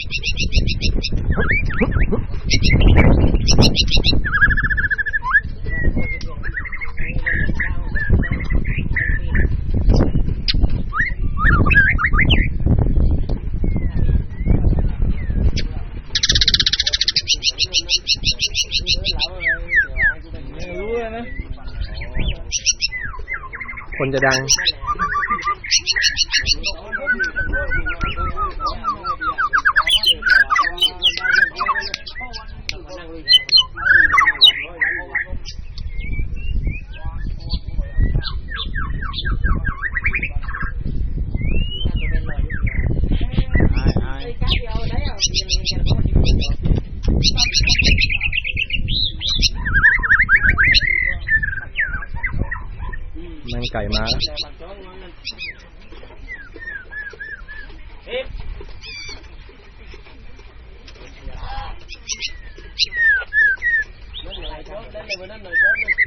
คนจะดัง มันไก่มาแล้ว มันชอบเลย